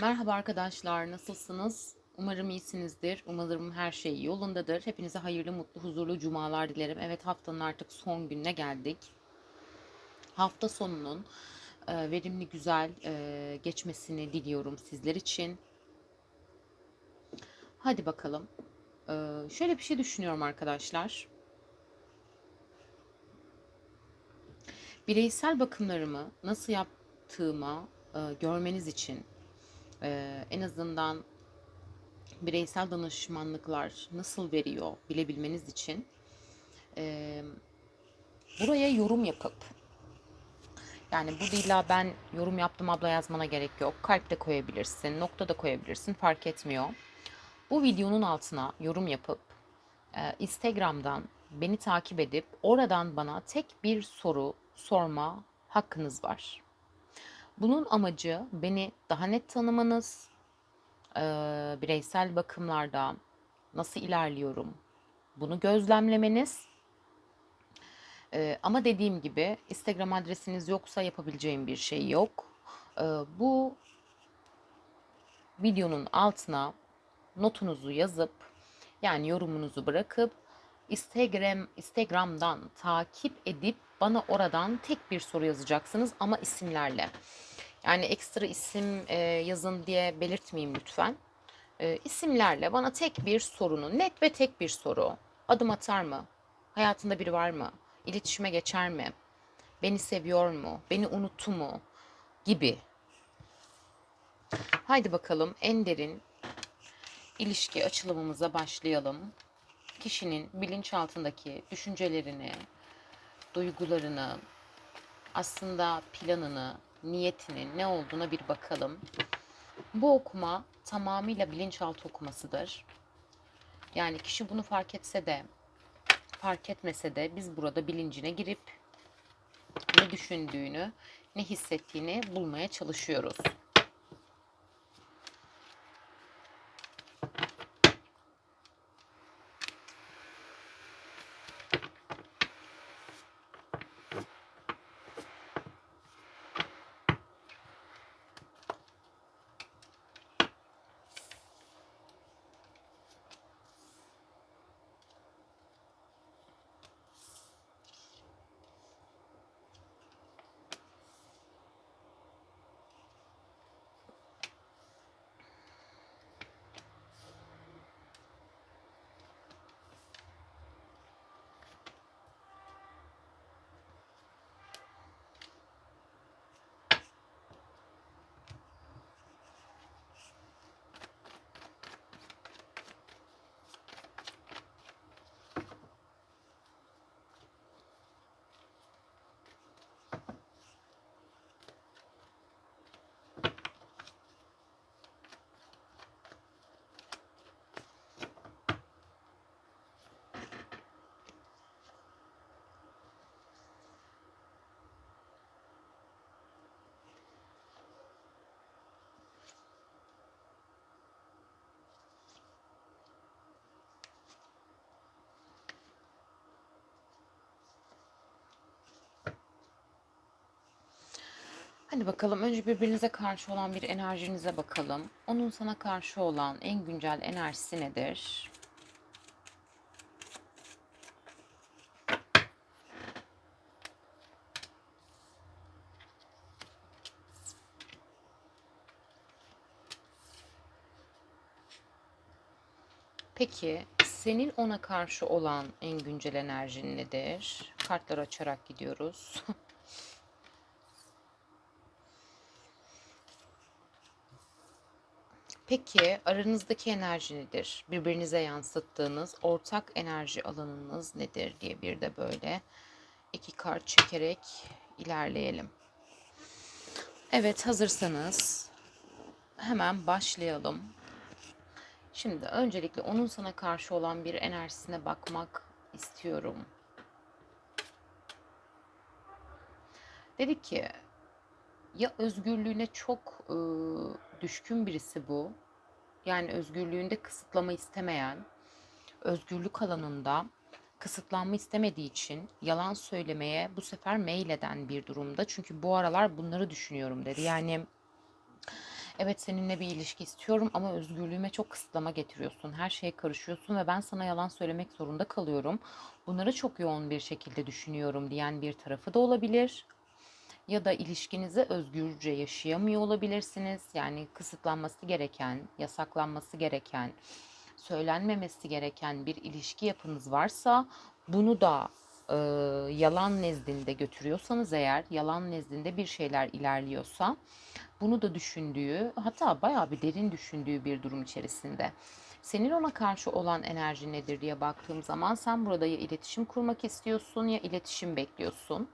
Merhaba arkadaşlar, nasılsınız? Umarım iyisinizdir. Umarım her şey yolundadır. Hepinize hayırlı, mutlu, huzurlu cumalar dilerim. Evet haftanın artık son gününe geldik. Hafta sonunun e, verimli, güzel e, geçmesini diliyorum sizler için. Hadi bakalım. E, şöyle bir şey düşünüyorum arkadaşlar. Bireysel bakımlarımı nasıl yaptığıma e, görmeniz için e, en azından bireysel danışmanlıklar nasıl veriyor bilebilmeniz için e, buraya yorum yapıp yani bu illa ben yorum yaptım abla yazmana gerek yok. Kalp de koyabilirsin, nokta da koyabilirsin fark etmiyor. Bu videonun altına yorum yapıp e, Instagram'dan beni takip edip oradan bana tek bir soru sorma hakkınız var. Bunun amacı beni daha net tanımanız, bireysel bakımlarda nasıl ilerliyorum bunu gözlemlemeniz. Ama dediğim gibi Instagram adresiniz yoksa yapabileceğim bir şey yok. Bu videonun altına notunuzu yazıp yani yorumunuzu bırakıp Instagram Instagram'dan takip edip bana oradan tek bir soru yazacaksınız ama isimlerle. Yani ekstra isim e, yazın diye belirtmeyeyim lütfen. E, isimlerle bana tek bir sorunu, net ve tek bir soru. Adım atar mı? Hayatında biri var mı? İletişime geçer mi? Beni seviyor mu? Beni unuttu mu? Gibi. Haydi bakalım en derin ilişki açılımımıza başlayalım. Kişinin bilinçaltındaki düşüncelerini, duygularını, aslında planını, niyetinin ne olduğuna bir bakalım. Bu okuma tamamıyla bilinçaltı okumasıdır. Yani kişi bunu fark etse de, fark etmese de biz burada bilincine girip ne düşündüğünü, ne hissettiğini bulmaya çalışıyoruz. Hadi bakalım önce birbirinize karşı olan bir enerjinize bakalım. Onun sana karşı olan en güncel enerjisi nedir? Peki senin ona karşı olan en güncel enerjin nedir? Kartları açarak gidiyoruz. Peki aranızdaki enerji nedir? Birbirinize yansıttığınız ortak enerji alanınız nedir diye bir de böyle iki kart çekerek ilerleyelim. Evet hazırsanız hemen başlayalım. Şimdi öncelikle onun sana karşı olan bir enerjisine bakmak istiyorum. Dedi ki ya özgürlüğüne çok e, düşkün birisi bu. Yani özgürlüğünde kısıtlama istemeyen, özgürlük alanında kısıtlanma istemediği için yalan söylemeye bu sefer meyleden bir durumda. Çünkü bu aralar bunları düşünüyorum dedi. Yani Evet seninle bir ilişki istiyorum ama özgürlüğüme çok kısıtlama getiriyorsun. Her şeye karışıyorsun ve ben sana yalan söylemek zorunda kalıyorum. Bunları çok yoğun bir şekilde düşünüyorum diyen bir tarafı da olabilir. Ya da ilişkinizi özgürce yaşayamıyor olabilirsiniz. Yani kısıtlanması gereken, yasaklanması gereken, söylenmemesi gereken bir ilişki yapınız varsa bunu da e, yalan nezdinde götürüyorsanız eğer, yalan nezdinde bir şeyler ilerliyorsa bunu da düşündüğü, hatta bayağı bir derin düşündüğü bir durum içerisinde. Senin ona karşı olan enerji nedir diye baktığım zaman sen burada ya iletişim kurmak istiyorsun ya iletişim bekliyorsun.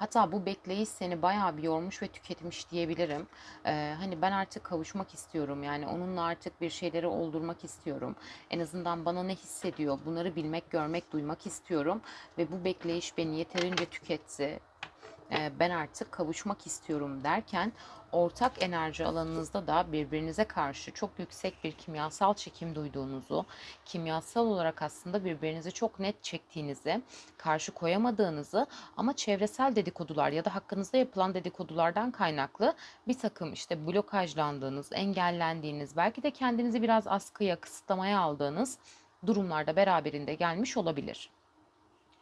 Hatta bu bekleyiş seni bayağı bir yormuş ve tüketmiş diyebilirim. Ee, hani ben artık kavuşmak istiyorum. Yani onunla artık bir şeyleri oldurmak istiyorum. En azından bana ne hissediyor bunları bilmek, görmek, duymak istiyorum. Ve bu bekleyiş beni yeterince tüketti ben artık kavuşmak istiyorum derken ortak enerji alanınızda da birbirinize karşı çok yüksek bir kimyasal çekim duyduğunuzu, kimyasal olarak aslında birbirinizi çok net çektiğinizi, karşı koyamadığınızı ama çevresel dedikodular ya da hakkınızda yapılan dedikodulardan kaynaklı bir takım işte blokajlandığınız, engellendiğiniz, belki de kendinizi biraz askıya, kısıtlamaya aldığınız durumlarda beraberinde gelmiş olabilir.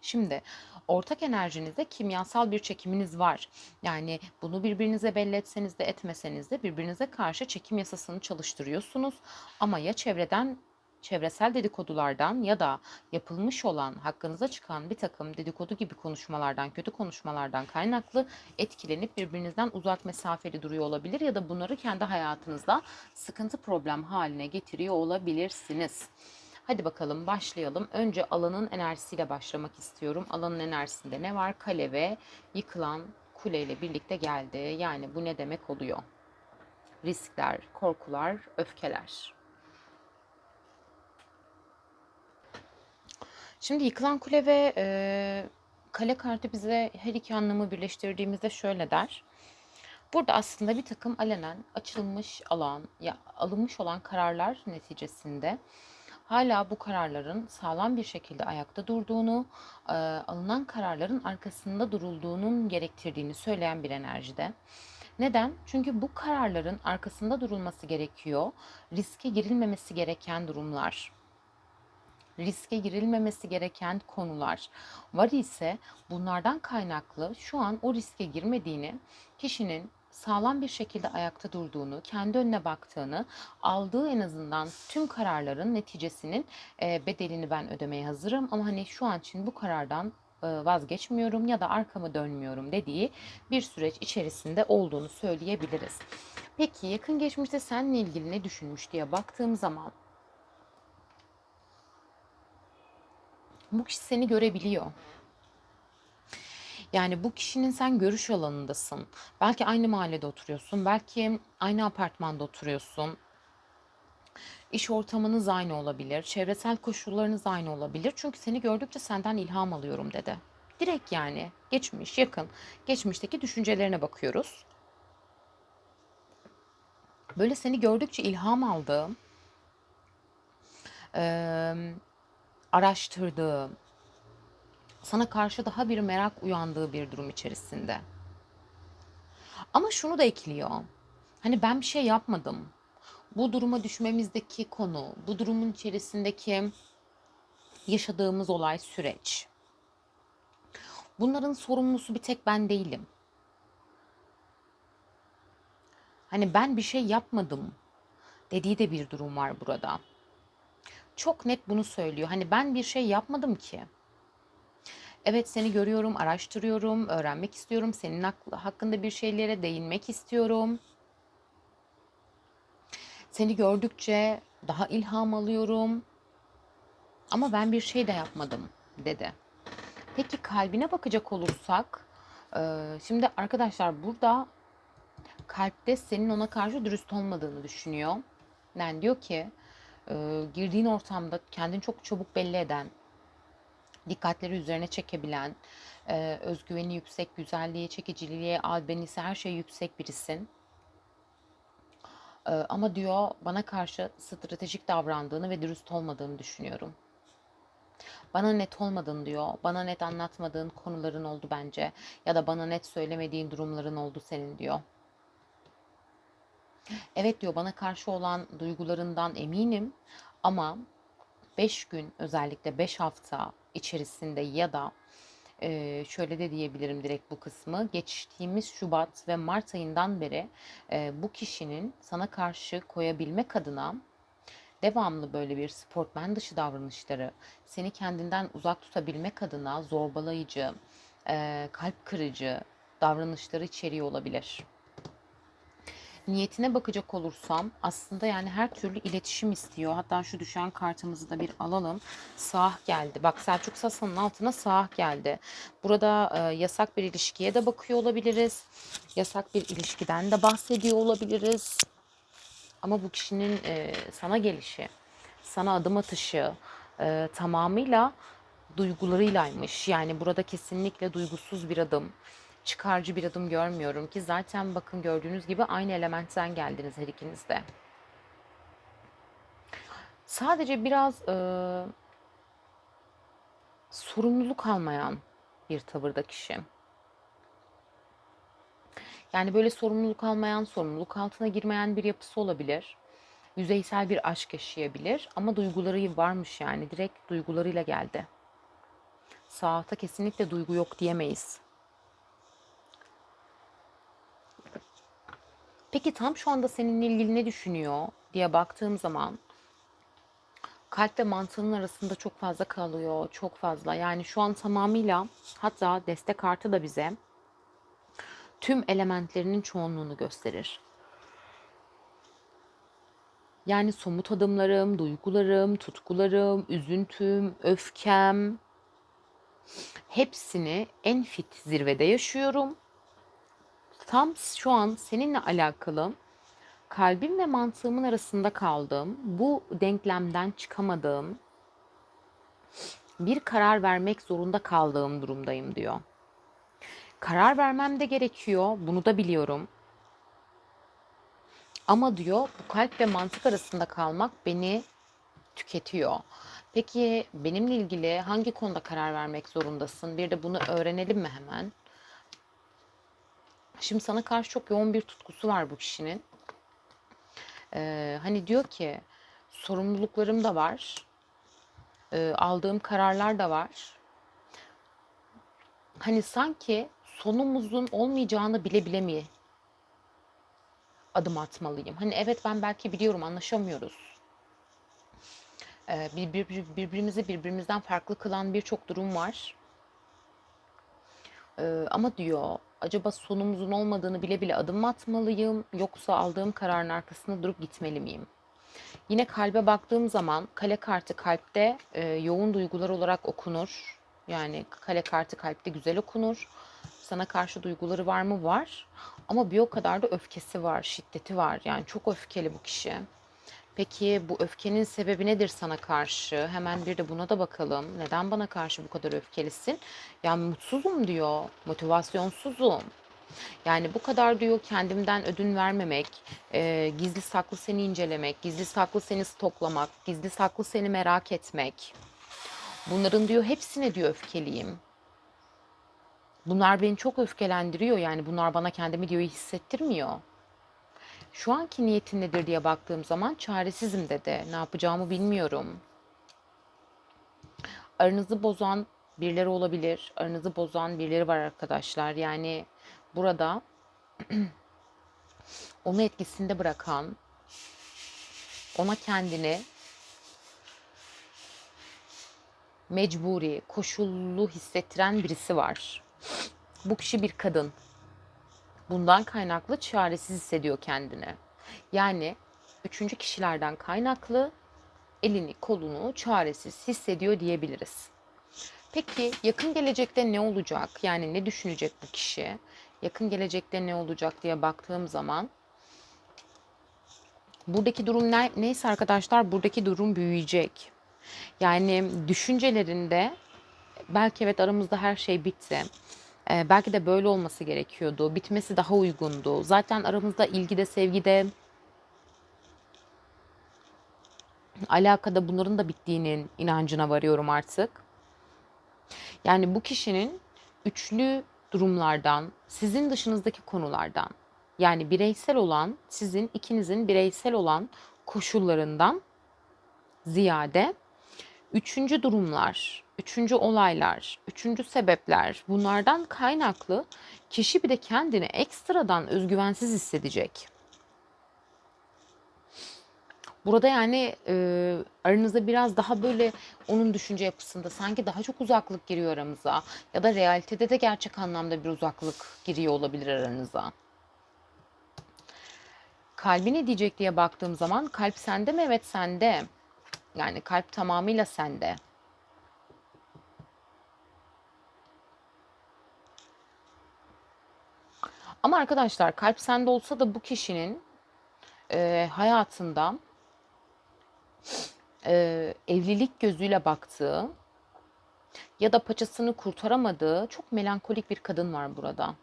Şimdi ortak enerjinizde kimyasal bir çekiminiz var. Yani bunu birbirinize belli etseniz de etmeseniz de birbirinize karşı çekim yasasını çalıştırıyorsunuz. Ama ya çevreden çevresel dedikodulardan ya da yapılmış olan hakkınıza çıkan bir takım dedikodu gibi konuşmalardan, kötü konuşmalardan kaynaklı etkilenip birbirinizden uzak mesafeli duruyor olabilir ya da bunları kendi hayatınızda sıkıntı problem haline getiriyor olabilirsiniz. Hadi bakalım başlayalım. Önce alanın enerjisiyle başlamak istiyorum. Alanın enerjisinde ne var? Kale ve yıkılan kule ile birlikte geldi. Yani bu ne demek oluyor? Riskler, korkular, öfkeler. Şimdi yıkılan kule ve e, kale kartı bize her iki anlamı birleştirdiğimizde şöyle der. Burada aslında bir takım alenen açılmış alan, ya alınmış olan kararlar neticesinde hala bu kararların sağlam bir şekilde ayakta durduğunu, e, alınan kararların arkasında durulduğunun gerektirdiğini söyleyen bir enerjide. Neden? Çünkü bu kararların arkasında durulması gerekiyor. Riske girilmemesi gereken durumlar riske girilmemesi gereken konular var ise bunlardan kaynaklı şu an o riske girmediğini kişinin sağlam bir şekilde ayakta durduğunu, kendi önüne baktığını, aldığı en azından tüm kararların neticesinin e, bedelini ben ödemeye hazırım. Ama hani şu an için bu karardan e, vazgeçmiyorum ya da arkamı dönmüyorum dediği bir süreç içerisinde olduğunu söyleyebiliriz. Peki yakın geçmişte seninle ilgili ne düşünmüş diye baktığım zaman bu kişi seni görebiliyor. Yani bu kişinin sen görüş alanındasın. Belki aynı mahallede oturuyorsun. Belki aynı apartmanda oturuyorsun. İş ortamınız aynı olabilir. Çevresel koşullarınız aynı olabilir. Çünkü seni gördükçe senden ilham alıyorum dedi. Direkt yani geçmiş, yakın, geçmişteki düşüncelerine bakıyoruz. Böyle seni gördükçe ilham aldığım, araştırdığım, sana karşı daha bir merak uyandığı bir durum içerisinde. Ama şunu da ekliyor. Hani ben bir şey yapmadım. Bu duruma düşmemizdeki konu, bu durumun içerisindeki yaşadığımız olay, süreç. Bunların sorumlusu bir tek ben değilim. Hani ben bir şey yapmadım dediği de bir durum var burada. Çok net bunu söylüyor. Hani ben bir şey yapmadım ki. Evet seni görüyorum, araştırıyorum, öğrenmek istiyorum. Senin hakkında bir şeylere değinmek istiyorum. Seni gördükçe daha ilham alıyorum. Ama ben bir şey de yapmadım dedi. Peki kalbine bakacak olursak, şimdi arkadaşlar burada kalpte senin ona karşı dürüst olmadığını düşünüyor. Yani diyor ki girdiğin ortamda kendini çok çabuk belli eden, dikkatleri üzerine çekebilen, e, özgüveni yüksek, güzelliğe, çekiciliğe, albenisi her şey yüksek birisin. E, ama diyor bana karşı stratejik davrandığını ve dürüst olmadığını düşünüyorum. Bana net olmadın diyor. Bana net anlatmadığın konuların oldu bence. Ya da bana net söylemediğin durumların oldu senin diyor. Evet diyor bana karşı olan duygularından eminim ama 5 gün özellikle 5 hafta içerisinde ya da e, şöyle de diyebilirim direkt bu kısmı. Geçtiğimiz Şubat ve Mart ayından beri e, bu kişinin sana karşı koyabilmek adına devamlı böyle bir sportmen dışı davranışları, seni kendinden uzak tutabilmek adına zorbalayıcı, e, kalp kırıcı davranışları içeriyor olabilir. Niyetine bakacak olursam aslında yani her türlü iletişim istiyor. Hatta şu düşen kartımızı da bir alalım. Sağ geldi. Bak Selçuk Sasa'nın altına sağ geldi. Burada e, yasak bir ilişkiye de bakıyor olabiliriz. Yasak bir ilişkiden de bahsediyor olabiliriz. Ama bu kişinin e, sana gelişi, sana adım atışı e, tamamıyla duygularıylaymış. Yani burada kesinlikle duygusuz bir adım, çıkarcı bir adım görmüyorum ki zaten bakın gördüğünüz gibi aynı elementten geldiniz her ikiniz de. Sadece biraz e, sorumluluk almayan bir tavırda kişi. Yani böyle sorumluluk almayan, sorumluluk altına girmeyen bir yapısı olabilir. Yüzeysel bir aşk yaşayabilir ama duyguları varmış yani direkt duygularıyla geldi. Saatte kesinlikle duygu yok diyemeyiz. Peki tam şu anda seninle ilgili ne düşünüyor diye baktığım zaman kalp ve mantığının arasında çok fazla kalıyor. Çok fazla. Yani şu an tamamıyla hatta destek kartı da bize tüm elementlerinin çoğunluğunu gösterir. Yani somut adımlarım, duygularım, tutkularım, üzüntüm, öfkem hepsini en fit zirvede yaşıyorum. Tam şu an seninle alakalı kalbim ve mantığımın arasında kaldığım, bu denklemden çıkamadığım, bir karar vermek zorunda kaldığım durumdayım diyor. Karar vermem de gerekiyor. Bunu da biliyorum. Ama diyor bu kalp ve mantık arasında kalmak beni tüketiyor. Peki benimle ilgili hangi konuda karar vermek zorundasın? Bir de bunu öğrenelim mi hemen? Şimdi sana karşı çok yoğun bir tutkusu var bu kişinin. Ee, hani diyor ki sorumluluklarım da var. Ee, aldığım kararlar da var. Hani sanki sonumuzun olmayacağını bile bile mi adım atmalıyım? Hani evet ben belki biliyorum anlaşamıyoruz. Ee, bir, bir, birbirimizi birbirimizden farklı kılan birçok durum var. Ee, ama diyor acaba sonumuzun olmadığını bile bile adım atmalıyım yoksa aldığım kararın arkasında durup gitmeli miyim? Yine kalbe baktığım zaman kale kartı kalpte e, yoğun duygular olarak okunur. Yani kale kartı kalpte güzel okunur. Sana karşı duyguları var mı? Var. Ama bir o kadar da öfkesi var, şiddeti var. Yani çok öfkeli bu kişi. Peki bu öfkenin sebebi nedir sana karşı? Hemen bir de buna da bakalım. Neden bana karşı bu kadar öfkelisin? Yani mutsuzum diyor, motivasyonsuzum. Yani bu kadar diyor kendimden ödün vermemek, e, gizli saklı seni incelemek, gizli saklı seni stoklamak, gizli saklı seni merak etmek. Bunların diyor hepsine diyor öfkeliyim. Bunlar beni çok öfkelendiriyor yani bunlar bana kendimi diyor hissettirmiyor. Şu anki niyetin nedir diye baktığım zaman çaresizim dedi. Ne yapacağımı bilmiyorum. Aranızı bozan birileri olabilir. Aranızı bozan birileri var arkadaşlar. Yani burada onu etkisinde bırakan, ona kendini mecburi, koşullu hissettiren birisi var. Bu kişi bir kadın. Bundan kaynaklı çaresiz hissediyor kendini. Yani üçüncü kişilerden kaynaklı elini kolunu çaresiz hissediyor diyebiliriz. Peki yakın gelecekte ne olacak? Yani ne düşünecek bu kişi? Yakın gelecekte ne olacak diye baktığım zaman buradaki durum ne, neyse arkadaşlar buradaki durum büyüyecek. Yani düşüncelerinde belki evet aramızda her şey bitti. Ee, belki de böyle olması gerekiyordu. Bitmesi daha uygundu. Zaten aramızda ilgide, sevgide, alakada bunların da bittiğinin inancına varıyorum artık. Yani bu kişinin üçlü durumlardan, sizin dışınızdaki konulardan Yani bireysel olan, sizin ikinizin bireysel olan koşullarından ziyade üçüncü durumlar, üçüncü olaylar, üçüncü sebepler bunlardan kaynaklı kişi bir de kendini ekstradan özgüvensiz hissedecek. Burada yani e, aranızda biraz daha böyle onun düşünce yapısında sanki daha çok uzaklık giriyor aramıza. Ya da realitede de gerçek anlamda bir uzaklık giriyor olabilir aranıza. Kalbi ne diyecek diye baktığım zaman kalp sende mi? Evet sende. Yani kalp tamamıyla sende. Ama arkadaşlar kalp sende olsa da bu kişinin e, hayatında e, evlilik gözüyle baktığı ya da paçasını kurtaramadığı çok melankolik bir kadın var burada.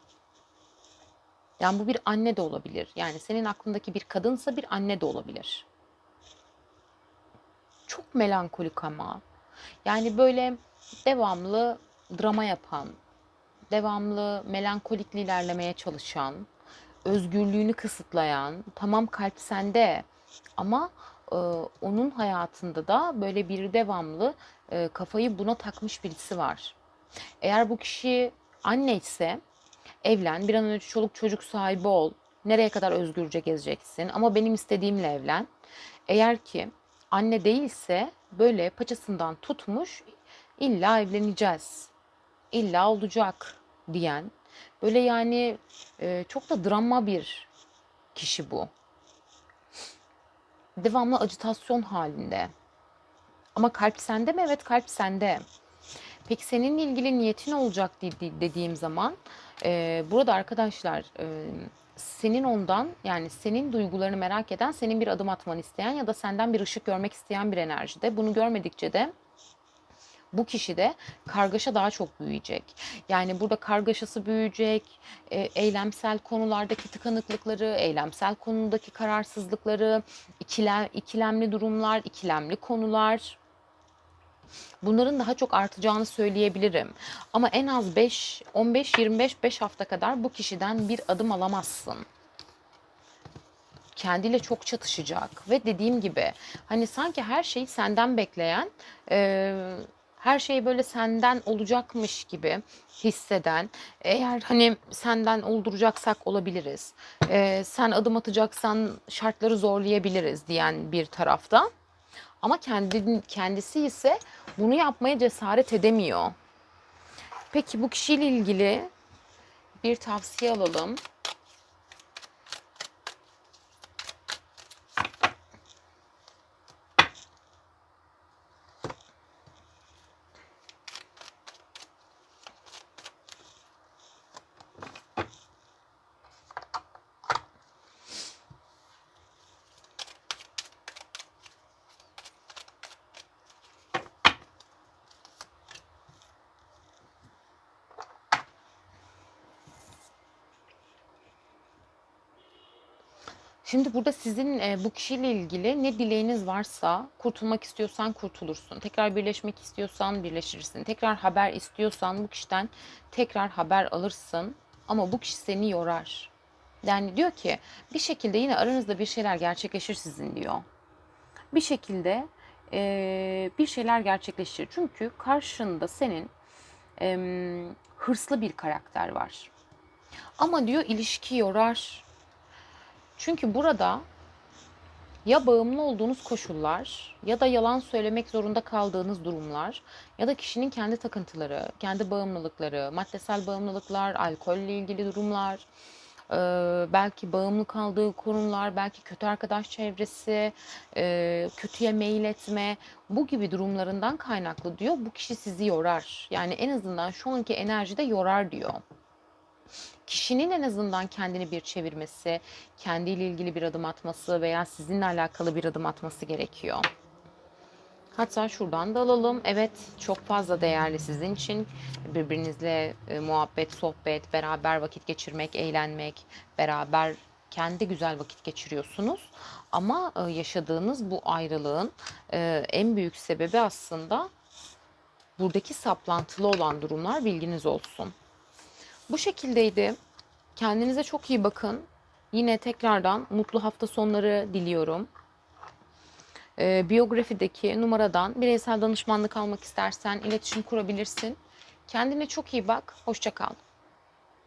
Yani bu bir anne de olabilir. Yani senin aklındaki bir kadınsa bir anne de olabilir. Çok melankolik ama. Yani böyle devamlı drama yapan, devamlı melankolikli ilerlemeye çalışan, özgürlüğünü kısıtlayan, tamam kalp sende ama e, onun hayatında da böyle bir devamlı e, kafayı buna takmış birisi var. Eğer bu kişi anne ise evlen, bir an önce çoluk çocuk sahibi ol. Nereye kadar özgürce gezeceksin ama benim istediğimle evlen. Eğer ki anne değilse böyle paçasından tutmuş illa evleneceğiz. İlla olacak diyen böyle yani e, çok da drama bir kişi bu. Devamlı acitasyon halinde. Ama kalp sende mi? Evet kalp sende. Peki seninle ilgili niyetin olacak dediğim zaman e, burada arkadaşlar e, senin ondan yani senin duygularını merak eden, senin bir adım atmanı isteyen ya da senden bir ışık görmek isteyen bir enerjide. Bunu görmedikçe de bu kişi de kargaşa daha çok büyüyecek. Yani burada kargaşası büyüyecek, e, eylemsel konulardaki tıkanıklıkları, eylemsel konudaki kararsızlıkları, ikilem, ikilemli durumlar, ikilemli konular, Bunların daha çok artacağını söyleyebilirim. Ama en az 5, 15, 25, 5 hafta kadar bu kişiden bir adım alamazsın. Kendiyle çok çatışacak ve dediğim gibi hani sanki her şeyi senden bekleyen, e, her şey böyle senden olacakmış gibi hisseden, eğer hani senden olduracaksak olabiliriz, e, sen adım atacaksan şartları zorlayabiliriz diyen bir tarafta. Ama kendi, kendisi ise bunu yapmaya cesaret edemiyor. Peki bu kişiyle ilgili bir tavsiye alalım. Şimdi burada sizin e, bu kişiyle ilgili ne dileğiniz varsa kurtulmak istiyorsan kurtulursun. Tekrar birleşmek istiyorsan birleşirsin. Tekrar haber istiyorsan bu kişiden tekrar haber alırsın. Ama bu kişi seni yorar. Yani diyor ki bir şekilde yine aranızda bir şeyler gerçekleşir sizin diyor. Bir şekilde e, bir şeyler gerçekleşir. Çünkü karşında senin e, hırslı bir karakter var. Ama diyor ilişki yorar çünkü burada ya bağımlı olduğunuz koşullar ya da yalan söylemek zorunda kaldığınız durumlar ya da kişinin kendi takıntıları, kendi bağımlılıkları, maddesel bağımlılıklar, alkolle ilgili durumlar, belki bağımlı kaldığı konular, belki kötü arkadaş çevresi, kötüye mail etme bu gibi durumlarından kaynaklı diyor. Bu kişi sizi yorar. Yani en azından şu anki enerjide yorar diyor kişinin en azından kendini bir çevirmesi, kendiyle ilgili bir adım atması veya sizinle alakalı bir adım atması gerekiyor. Hatta şuradan da alalım. Evet çok fazla değerli sizin için. Birbirinizle e, muhabbet, sohbet, beraber vakit geçirmek, eğlenmek, beraber kendi güzel vakit geçiriyorsunuz. Ama e, yaşadığınız bu ayrılığın e, en büyük sebebi aslında buradaki saplantılı olan durumlar bilginiz olsun. Bu şekildeydi. Kendinize çok iyi bakın. Yine tekrardan mutlu hafta sonları diliyorum. Ee, biyografideki numaradan bireysel danışmanlık almak istersen iletişim kurabilirsin. Kendine çok iyi bak. Hoşça kal.